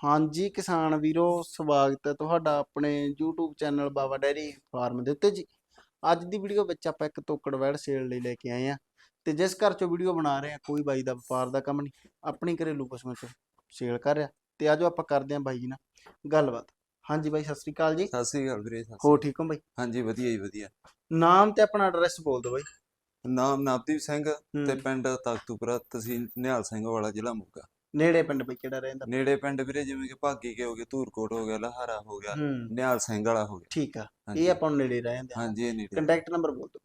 ਹਾਂਜੀ ਕਿਸਾਨ ਵੀਰੋ ਸਵਾਗਤ ਹੈ ਤੁਹਾਡਾ ਆਪਣੇ YouTube channel Baba dairy farm ਦੇ ਉੱਤੇ ਜੀ। ਅੱਜ ਦੀ ਵੀਡੀਓ ਵਿੱਚ ਆਪਾਂ ਇੱਕ ਤੋਕੜ ਵੈੜ ਸੇਲ ਲਈ ਲੈ ਕੇ ਆਏ ਆ ਤੇ ਜਿਸ ਘਰ ਚੋਂ ਵੀਡੀਓ ਬਣਾ ਰਹੇ ਆ ਕੋਈ ਬਾਈ ਦਾ ਵਪਾਰ ਦਾ ਕੰਮ ਨਹੀਂ ਆਪਣੀ ਘਰੇਲੂ ਪਸ਼ੂਆਂ ਚ ਸੇਲ ਕਰ ਰਿਹਾ। ਤੇ ਆਜੋ ਆਪਾਂ ਕਰਦੇ ਆਂ ਬਾਈ ਜੀ ਨਾਲ ਗੱਲਬਾਤ। ਹਾਂਜੀ ਬਾਈ ਸਤਿ ਸ੍ਰੀ ਅਕਾਲ ਜੀ। ਸਤਿ ਸ੍ਰੀ ਅਕਾਲ ਵੀਰੇ ਸਤਿ ਹੋ ਠੀਕ ਹੋ ਬਾਈ। ਹਾਂਜੀ ਵਧੀਆ ਜੀ ਵਧੀਆ। ਨਾਮ ਤੇ ਆਪਣਾ ਐਡਰੈਸ ਬੋਲ ਦਿਓ ਬਾਈ। ਨਾਮ ਨਵਦੀਪ ਸਿੰਘ ਤੇ। ਪਿੰਡ ਤਖਤੂਪੁਰਾ ਤਹਿਸੀਲ ਨਿਹਾਲ ਸਿੰਘ ਵਾਲਾ ਜ਼ਿਲ੍ਹਾ ਮੋਗਾ। ਨੇੜੇ ਪਿੰਡ ਬਾਈ ਕਿਹੜਾ ਰਹਿੰਦਾ? ਨੇੜੇ ਪਿੰਡ ਵੀਰੇ ਜਿਵੇਂ ਕਿ ਭਾਗੀ ਕੇ ਹੋ ਗਏ ਧੂਰਕੋਟ ਹੋ ਗਿਆ ਲਹਾਰਾ ਹੋ ਗਿਆ ਹੂੰ। ਨਿਹਾਲ ਸਿੰਘ ਵਾਲਾ ਹੋ ਗਿਆ। ਠੀਕ ਆ। ਇਹ ਆਪਾਂ ਨੂੰ ਨੇੜੇ ਰਹਿੰਦੇ ਆ। ਹਾਂਜੀ ਇਹ ਨੇੜੇ। ਕੰਟੈਕਟ ਨੰਬਰ ਬੋਲ ਦਿਓ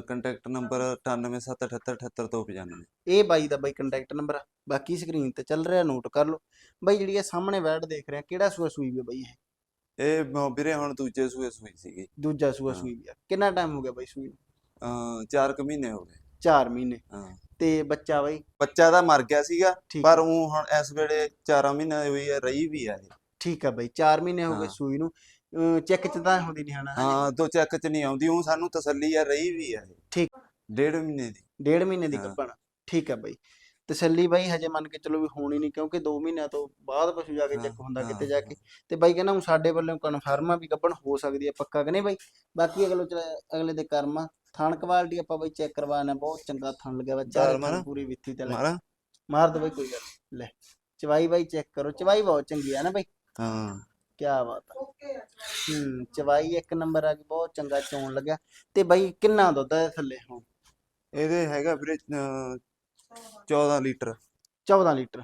ਕੰਟੈਕਟ ਨੰਬਰ 9877788295 ਤੋਂ 95 ਇਹ ਬਾਈ ਦਾ ਬਾਈ ਕੰਟੈਕਟ ਨੰਬਰ ਆ। ਬਾਕੀ ਸਕਰੀਨ ਤੇ ਚੱਲ ਰਿਹਾ ਨੋਟ ਕਰ ਲਓ। ਬਾਈ ਜਿਹੜੀ ਇਹ ਸਾਹਮਣੇ ਵੈੜ ਦੇਖ ਰਿਹਾ ਕਿਹੜਾ ਸੂਆ ਸੂਈ ਵੀ ਆ ਬਾਈ ਇਹ? ਇਹ ਵੀਰੇ ਹੁਣ ਦੂਜੇ ਸੂਏ ਸੂਈ ਸੀਗੀ। ਦੂਜਾ ਸੂਆ। ਸੂਈ ਵੀ ਆ। ਕਿੰਨਾ ਟਾਈਮ ਹੋ ਗਿਆ ਬਾਈ ਸੂਈ ਨੂੰ? ਅਹ ਚਾਰ ਕੁ ਮਹੀਨੇ ਹੋ ਗਏ। 4 ਮਹੀਨੇ। ਹਾਂ। ਤੇ ਬੱਚਾ ਬਾਈ? ਬੱਚਾ ਤਾਂ ਮਰ ਗਿਆ ਸੀਗਾ ਠੀਕ। ਪਰ ਉਹ ਹੁਣ ਇਸ ਵੇਲੇ 4 ਮਹੀਨੇ ਹੋਈ ਹੈ ਰਹੀ ਵੀ ਆ ਇਹ ਠੀਕ ਆ ਬਾਈ 4 ਮਹੀਨੇ ਹੋ ਗਏ ਹਾਂ। ਸੂਈ ਨੂੰ। ਚੈੱਕ ਚ ਤਾਂ ਹੁੰਦੀ ਨਹੀਂ ਹਨਾ? ਹਾਂ ਦੋ ਚੈੱਕ ਚ ਨਹੀਂ ਆਉਂਦੀ ਉਹ ਸਾਨੂੰ ਤਸੱਲੀ ਆ ਰਹੀ ਵੀ ਆ ਇਹ ਠੀਕ। ਡੇਢ ਮਹੀਨੇ ਦੀ। ਡੇਢ ਮਹੀਨੇ ਦੀ ਹਾਂ। ਗੱਭਣ ਠੀਕ ਆ ਬਾਈ। ਤਸੱਲੀ ਬਾਈ ਹਜੇ ਮੰਨ ਕੇ ਚਲੋ ਵੀ ਹੋਣੀ ਨਹੀਂ ਕਿਉਂਕਿ 2 ਮਹੀਨਿਆਂ ਤੋਂ ਬਾਅਦ ਪਸ਼ੂ ਜਾ ਕੇ ਹਾਂ, ਚੈੱਕ ਹੁੰਦਾ ਹਾਂ, ਕਿਤੇ ਜਾ ਕੇ। ਤੇ ਬਾਈ ਕਹਿੰਦਾ ਹੁਣ ਸਾਡੇ ਵੱਲੋਂ ਕਨਫਰਮ ਆ ਵੀ ਗੱਭਣ ਹੋ ਸਕਦੀ ਹੈ ਪੱਕਾ ਕਿ ਨਹੀਂ ਬਾਈ? ਬਾਕੀ ਅਗਲੇ ਅਗਲੇ ਦੇ ਕਰਮ ਆ। ਥਣ ਕੁਆਲਿਟੀ ਆਪਾਂ ਬਾਈ ਚੈੱਕ ਕਰਵਾਣਾ ਬਹੁਤ ਚੰਗਾ ਥਣ ਲੱਗਿਆ ਵਾ ਚਾਰੇ? ਪੂਰੀ ਵਿੱਥੀ ਤੇ ਮਾਰਾ? ਮਾਰ ਦੋ ਬਾਈ ਕੋਈ ਗੱਲ। ਲੈ ਚਵਾਈ ਬਾਈ ਚੈੱਕ ਕਰੋ। ਚਵਾਈ ਬਹੁਤ ਚੰਗੀ ਆ ਨਾ ਬਾਈ? ਹਾਂ। ਕੀ ਬਾਤ ਆ। ਹੂੰ ਚਵਾਈ ਇੱਕ ਨੰਬਰ ਆ ਗਈ ਬਹੁਤ ਚੰਗਾ ਚੋਣ ਲੱਗਿਆ। ਤੇ ਬਾਈ ਕਿੰਨਾ ਦੁੱਧ ਹੈ ਥੱਲੇ ਹੁਣ? ਇਹਦੇ ਹੈਗਾ ਵੀਰੇ 14 ਲੀਟਰ। 14 ਲੀਟਰ।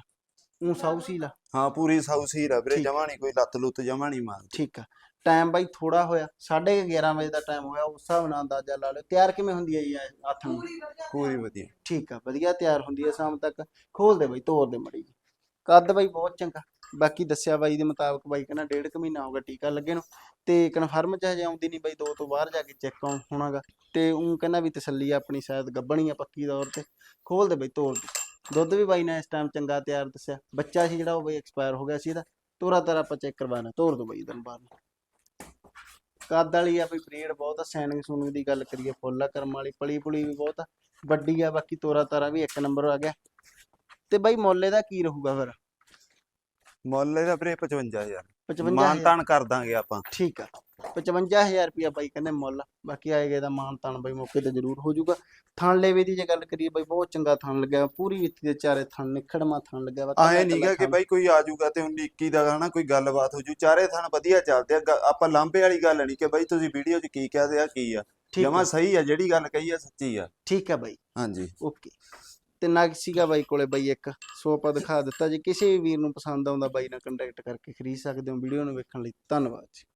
ਉਹ ਸਾਊ ਸੀਲਾ ਹਾਂ ਪੂਰੀ ਸਾਊ ਸੀਰ ਆ ਵੀਰੇ ਠੀਕ। ਜਮਾ ਨਹੀਂ ਕੋਈ ਲੱਤ ਲੁੱਤ ਜਮਾ ਨਹੀਂ ਮਾਰਦੀ ਠੀਕ ਆ। ਟਾਈਮ ਬਾਈ ਥੋੜਾ ਹੋਇਆ 11:30 ਵਜੇ ਦਾ ਟਾਈਮ ਹੋਇਆ ਉਸ ਹਿਸਾਬ ਨਾਲ ਅੰਦਾਜ਼ਾ ਲਾ ਲਿਓ। ਤਿਆਰ ਕਿਵੇਂ ਹੁੰਦੀ ਹੈ ਜੀ ਇਹ ਨੂੰ? ਪੂਰੀ ਵਧੀਆ। ਠੀਕ ਆ ਵਧੀਆ ਤਿਆਰ ਹੁੰਦੀ ਹੈ ਸ਼ਾਮ ਤੱਕ। ਖੋਲ ਦੇ ਬਾਈ ਤੋੜ ਦੇ ਮੜੀ ਜੀ ਕੱਦ ਬਾਈ ਬਹੁਤ ਚੰਗਾ। ਬਾਕੀ ਦੱਸਿਆ ਬਾਈ ਦੇ ਮੁਤਾਬਕ ਬਾਈ ਕਹਿੰਦਾ ਡੇਢ ਕੁ ਮਹੀਨਾ ਹੋ ਗਿਆ ਟੀਕਾ ਲੱਗੇ ਨੂੰ ਤੇ ਕਨਫਰਮ ਚ ਹਜੇ ਆਉਂਦੀ ਨਹੀਂ ਬਾਈ, ਦੋ ਤੋਂ ਬਾਹਰ ਜਾ ਕੇ ਚੈੱਕ ਹੋਣਾਗਾ ਤੇ ਉਹ ਕਹਿੰਦਾ ਵੀ ਤਸੱਲੀ ਆਪਣੀ, ਸ਼ਾਇਦ ਗੱਬਣੀ ਆ ਪੱਕੀ ਤੌਰ ਤੇ। ਖੋਲ ਦੇ ਬਾਈ ਤੋੜ ਦੁੱਧ ਵੀ ਬਾਈ ਨੇ ਇਸ ਟਾਈਮ ਚੰਗਾ ਤਿਆਰ ਦੱਸਿਆ। ਬੱਚਾ ਸੀ ਜਿਹੜਾ ਉਹ ਬਾਈ ਐਕਸਪਾਇਰ ਹੋ ਗਿਆ ਸੀ ਇਹਦਾ। ਤੋਰਾ ਤਾਰਾ ਆਪਾਂ ਚੈੱਕ ਕਰਵਾਣਾ ਤੋੜ ਦੋ ਬਾਈ ਦਿਨ ਬਾਅਦ ਕੱਦ ਵਾਲੀ ਆ ਬਈ ਬਰੀਡ ਬਹੁਤ ਆ ਸੈਨਿਕ ਸੂਨਿਕ ਦੀ ਗੱਲ ਕਰੀਏ, ਫੁੱਲ ਆ, ਕਰਮ ਵਾਲੀ, ਪਲੀ ਪੁਲੀ ਵੀ ਬਹੁਤ ਆ। ਵੱਡੀ ਆ, ਬਾਕੀ ਤੋਰਾ ਤਾਰਾ ਵੀ ਇੱਕ ਨੰਬਰ ਆ ਗਿਆ। ਤੇ ਬਾਈ ਮੁੱਲ ਦਾ ਕੀ ਰਹੂਗਾ ਫਿਰ? ਮੁੱਲ ਇਹਦਾ ਵੀਰੇ 55000 55 ਮਾਨ ਤਾਨ ਕਰ ਦਾਂਗੇ ਆਪਾਂ। ਠੀਕ ਆ। 55000 ਰੁਪਿਆ ਬਾਈ ਕਹਿੰਦੇ ਮੁੱਲ। ਬਾਕੀ ਆਏਗਾ ਇਹਦਾ ਮਾਨ ਤਾਨ ਬਾਈ ਮੌਕੇ ਤੇ ਜ਼ਰੂਰ ਹੋ ਜਾਊਗਾ। ਥਣ ਲੇਵੇ ਦੀ ਜੇ ਗੱਲ ਕਰੀਏ ਬਾਈ ਬਹੁਤ ਚੰਗਾ ਥਣ ਲੱਗਿਆ। ਪੂਰੀ ਵਿੱਥੀ ਦੇ ਚਾਰੇ ਥਣ ਨਿਖੜਮਾ ਥਣ ਲੱਗਿਆ ਵਾ ਆਏ ਨਹੀਂਗਾ ਕਿ। ਬਾਈ ਕੋਈ ਆ ਜਾਊਗਾ ਤੇ 19 ਦਾ ਹਨਾ ਕੋਈ ਗੱਲਬਾਤ ਹੋ ਜੂ। ਚਾਰੇ ਥਣ ਵਧੀਆ ਚੱਲਦੇ ਆ। ਗ- ਆਪਾਂ ਲਾਂਬੇ ਵਾਲੀ ਗੱਲ ਨਹੀਂ ਕਿ ਬਾਈ ਤੁਸੀਂ ਵੀਡੀਓ 'ਚ ਕੀ ਕਹਦੇ ਆ ਕੀ ਆ। ਠੀਕ ਜਮਾ ਆ ਸਹੀ ਆ ਜਿਹੜੀ ਗੱਲ ਕਹੀ ਆ ਸੱਚੀ ਆ। ਠੀਕ ਆ ਬਾਈ। ਹਾਂਜੀ। ਓਕੇ। ਤੇ ਨਗ ਸੀਗਾ ਬਾਈ ਕੋਲੇ ਬਾਈ ਇੱਕ। ਸੋ ਆਪਾਂ ਦਿਖਾ ਦਿੱਤਾ ਜੇ ਕਿਸੇ ਵੀ ਵੀਰ ਨੂੰ ਪਸੰਦ ਆਉਂਦਾ ਬਾਈ ਨਾਲ ਕੰਟੈਕਟ ਕਰਕੇ ਖਰੀਦ ਸਕਦੇ ਹੋ। ਵੀਡੀਓ ਨੂੰ ਵੇਖਣ ਲਈ ਧੰਨਵਾਦ ਜੀ।